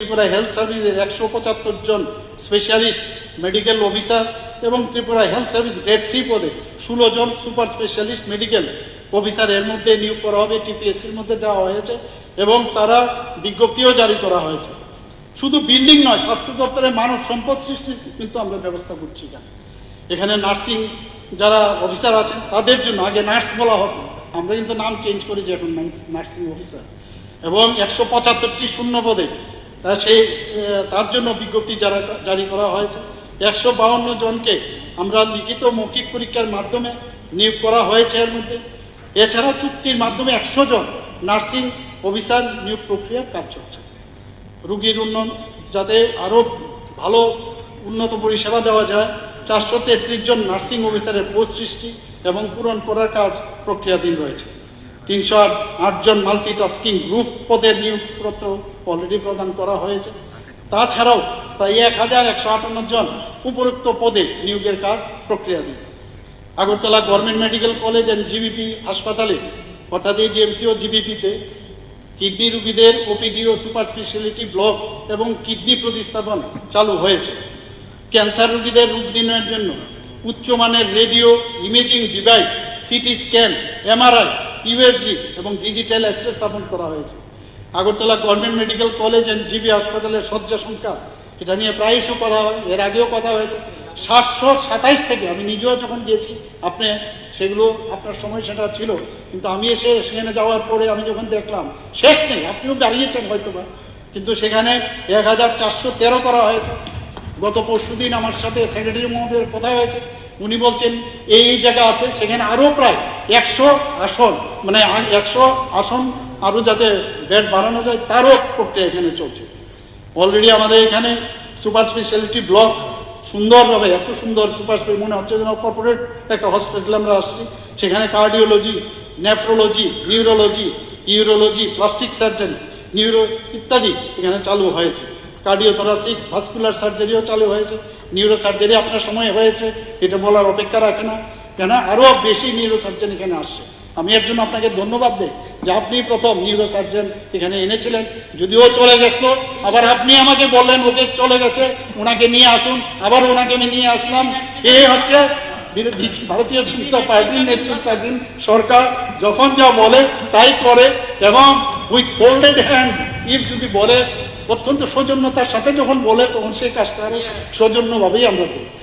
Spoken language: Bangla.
ত্রিপুরা হেলথ সার্ভিসের একশো পঁচাত্তর জন স্পেশালিস্ট, মেডিকেল অফিসার এবং Tripura health service grade three পদে ষোলো জন সুপার স্পেশালিস্ট, মেডিকেল অফিসার এর মধ্যে নিয়োগ করা হবে টিপিএসসির মধ্যে দেওয়া হয়েছে এবং তারা বিজ্ঞপ্তিও জারি করা হয়েছে। শুধু বিল্ডিং নয়, স্বাস্থ্য দপ্তরে মানব সম্পদ সৃষ্টির কিন্তু আমরা ব্যবস্থা করছি এখানে। এখানে নার্সিং যারা অফিসার আছেন, তাদের জন্য আগে নার্স বলা হতো। আমরা কিন্তু নাম চেঞ্জ করেছি এখন নার্সিং অফিসার। এবং একশো পঁচাত্তরটি শূন্য পদে তা সেই তার জন্য বিজ্ঞপ্তি যারা, জারি করা হয়েছে। একশো বাউন্ন জনকে আমরা লিখিত মৌখিক পরীক্ষার মাধ্যমে নিয়োগ করা হয়েছে এর মধ্যে। এছাড়া চুক্তির মাধ্যমে একশো জন নার্সিং অফিসার নিয়োগ প্রক্রিয়ার কাজ চলছে। রুগীর উন্নয়ন, যাতে আরও ভালো উন্নত পরিষেবা দেওয়া যায়। চারশো তেত্রিশ জন নার্সিং অফিসারের পোস্ট সৃষ্টি এবং পূরণ করার কাজ প্রক্রিয়াধীন রয়েছে। তিনশো আট আটজন মাল্টিটাস্কিং গ্রুপ পদের নিয়োগপত্র অলরেডি প্রদান করা হয়েছে। তাছাড়াও প্রায় এক হাজার একশো আটান্ন জন উপরোক্ত পদে নিয়োগের কাজ প্রক্রিয়াধীন Agartala government medical college and GBP হাসপাতালে, অর্থাৎ এই জিএমসি ও জিবিপিতে কিডনি রোগীদের ওপিডি ও সুপার স্পেশালিটি ব্লক এবং কিডনি প্রতিস্থাপন চালু হয়েছে। ক্যান্সার রোগীদের রোগ নির্ণয়ের জন্য উচ্চমানের radio imaging device, CT scan, MRI USG এবং ডিজিটাল এক্সরে স্থাপন করা হয়েছে। Agartala government medical college and GB হাসপাতালের শয্যা সংখ্যা, এটা নিয়ে প্রায়শই কথা হয়, এর আগেও কথা হয়েছে। সাতশো সাতাইশ থেকে আমি নিজেও যখন গিয়েছি, আপনি সেগুলো আপনার সময় সেটা ছিল, কিন্তু আমি এসে সেখানে যাওয়ার পরে আমি যখন দেখলাম, শেষ নেই, আপনিও দাঁড়িয়েছেন হয়তো বা কিন্তু সেখানে এক হাজার চারশো তেরো করা হয়েছে। গত পরশু দিন আমার সাথে সেক্রেটারি মহোদয়ের কথা হয়েছে উনি বলছেন, এই এই জায়গা আছে, সেখানে আরও প্রায় একশো আসন মানে একশো আসন আরও যাতে বেড বাড়ানো যায়, তারও প্রক্রিয়া এখানে চলছে। অলরেডি আমাদের এখানে সুপার স্পেশালিটি ব্লক, সুন্দরভাবে, এত সুন্দর সুপার মনে হচ্ছে যেন কর্পোরেট একটা হসপিটাল আমরা আসছি। সেখানে cardiology, nephrology, neurology, urology, plastic surgery, neuro ইত্যাদি এখানে চালু হয়েছে। কার্ডিওথোরাসিক, ভাস্কুলার সার্জারিও চালু হয়েছে। নিউরো সার্জারি আপনার সময় হয়েছে, এটা বলার অপেক্ষা রাখে না। কেন? আরও বেশি নিউরো সার্জন এখানে আসছে। আমি এর জন্য আপনাকে ধন্যবাদ দেই যে আপনি প্রথম নিউরো সার্জন এখানে এনেছিলেন, যদিও চলে গেছিল, আবার আপনি আমাকে বললেন, ওকে চলে গেছে, ওনাকে নিয়ে আসুন, আবার ওনাকে আমি নিয়ে আসলাম। এ হচ্ছে ভারতীয় জনতা পার্টির নেতৃত্বাধীন সরকার যখন যা বলে, তাই করে এবং উইথ ফোল্ডেড হ্যান্ড, ইফ যদি বলে অত্যন্ত সৌজন্যতার সাথে যখন বলে তখন সেই কাজটা আরও সৌজন্যভাবেই আমরা দিই